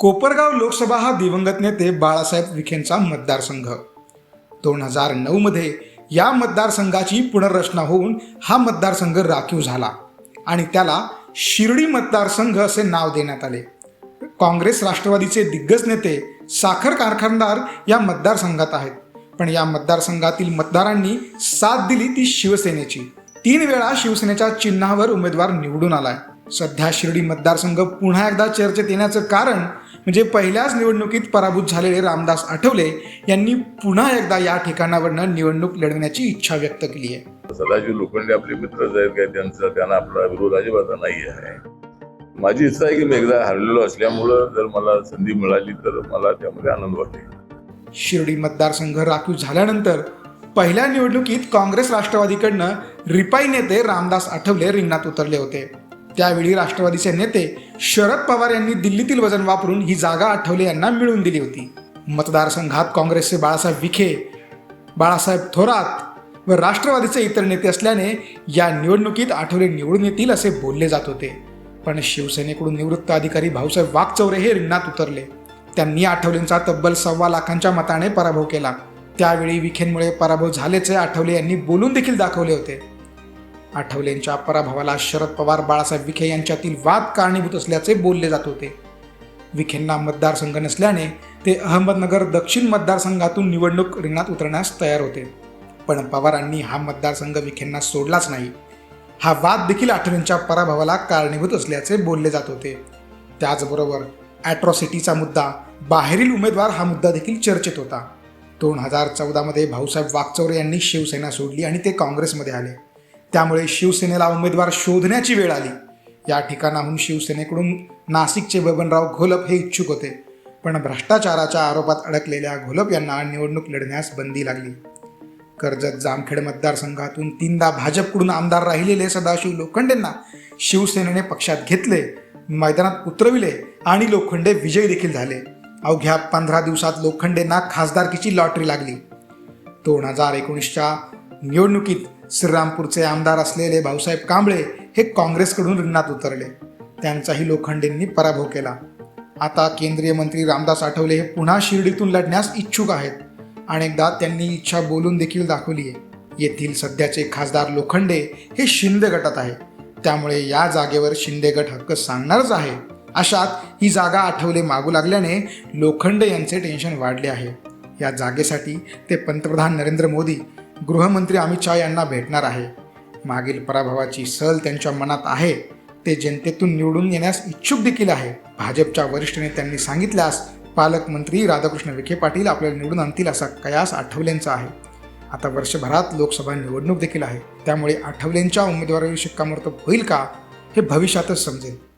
कोपरगाव लोकसभा हा दिवंगत नेते बाळासाहेब विखेंचा मतदारसंघ. दोन हजार नऊमध्ये या मतदारसंघाची पुनर्रचना होऊन हा मतदारसंघ राखीव झाला आणि त्याला शिर्डी मतदारसंघ असे नाव देण्यात आले. काँग्रेस राष्ट्रवादीचे दिग्गज नेते साखर कारखानदार या मतदारसंघात आहेत. पण या मतदारसंघातील मतदारांनी साथ दिली ती शिवसेनेची. तीन वेळा शिवसेनेच्या चिन्हावर उमेदवार निवडून आलाय. सध्या शिर्डी मतदारसंघ पुन्हा एकदा चर्चेत येण्याचं कारण म्हणजे पहिल्याच निवडणुकीत पराभूत झालेले रामदास आठवले यांनी पुन्हा एकदा या ठिकाणावरनं निवडणूक लढवण्याची इच्छा व्यक्त केली आहे. सदाशिव लोखंडे आपले मित्र आहेत काय त्यांचा त्यांना आपला विरोध अजिबात नाही आहे. माझी इच्छा आहे की मी एकदा हरलेलो असल्यामुळं जर मला संधी मिळाली तर मला त्यामध्ये आनंद वाटेल. शिर्डी मतदारसंघ राखीव झाल्यानंतर पहिल्या निवडणुकीत काँग्रेस राष्ट्रवादीकडनं रिपाई नेते रामदास आठवले रिंगणात उतरले होते. त्यावेळी राष्ट्रवादीचे नेते शरद पवार यांनी दिल्लीतील वजन वापरून ही जागा आठवले यांना मिळवून दिली होती. मतदारसंघात काँग्रेसचे बाळासाहेब विखे बाळासाहेब थोरात व राष्ट्रवादीचे इतर नेते असल्याने या निवडणुकीत आठवले निवडून येतील असे बोलले जात होते. पण शिवसेनेकडून निवृत्त अधिकारी भाऊसाहेब वाघचौरे हे रिंगणात उतरले. त्यांनी आठवलेंचा तब्बल सव्वा लाखांच्या मताने पराभव केला. त्यावेळी विखेंमुळे पराभव झाल्याचे आठवले यांनी बोलून देखील दाखवले होते. आठवलेंच्या पराभवाला शरद पवार बाळासाहेब विखे यांच्यातील वाद कारणीभूत असल्याचे बोलले जात होते. विखेंना मतदारसंघ नसल्याने ते अहमदनगर दक्षिण मतदारसंघातून निवडणूक रिंगणात उतरण्यास तयार होते. पण पवारांनी हा मतदारसंघ विखेंना सोडलाच नाही. हा वाद देखील आठवलेंच्या पराभवाला कारणीभूत असल्याचे बोलले जात होते. त्याचबरोबर ॲट्रॉसिटीचा मुद्दा बाहेरील उमेदवार हा मुद्दा देखील चर्चेत होता. दोन हजार चौदामध्ये भाऊसाहेब वागचौरे यांनी शिवसेना सोडली आणि ते काँग्रेसमध्ये आले. त्यामुळे शिवसेनेला उमेदवार शोधण्याची वेळ आली. या ठिकाणाहून शिवसेनेकडून नाशिकचे बबनराव घोलप हे इच्छुक होते. पण भ्रष्टाचाराच्या आरोपात अडकलेल्या घोलप यांना निवडणूक लढण्यास बंदी लागली. कर्जत जामखेड मतदारसंघातून तीनदा भाजपकडून आमदार राहिलेले सदाशिव लोखंडेंना शिवसेनेने पक्षात घेतले मैदानात उतरविले आणि लोखंडे विजयी देखील झाले. अवघ्या पंधरा दिवसात लोखंडेंना खासदारकीची लॉटरी लागली. दोन हजार एकोणीसच्या निवडणुकीत श्रीरामपूरचे आमदार असलेले भाऊसाहेब कांबळे हे काँग्रेसकडून रिंगणात उतरले. त्यांचाही लोखंडेंनी पराभव केला. आता केंद्रीय मंत्री रामदास आठवले हे पुन्हा शिर्डीतून लढण्यास इच्छुक आहेत. अनेकदा त्यांनी इच्छा बोलून देखील दाखवली आहे. येथील सध्याचे खासदार लोखंडे हे शिंदे गटात आहे. त्यामुळे या जागेवर शिंदे गट हक्क सांगणारच आहे. अशात ही जागा आठवले मागू लागल्याने लोखंडे यांचे टेन्शन वाढले आहे. या जागेसाठी ते पंतप्रधान नरेंद्र मोदी गृहमंत्री अमित शहा यांना भेटणार आहे. मागील पराभवाची सल त्यांच्या मनात आहे. ते जनतेतून निवडून येण्यास इच्छुक देखील आहे. भाजपच्या वरिष्ठ नेत्यांनी सांगितल्यास पालकमंत्री राधाकृष्ण विखे पाटील आपल्याला निवडून आणतील असा कयास आठवलेंचा आहे. आता वर्षभरात लोकसभा निवडणूक देखील आहे. त्यामुळे आठवलेंच्या उमेदवारावर शिक्कामोर्तब होईल का हे भविष्यातच समजेल.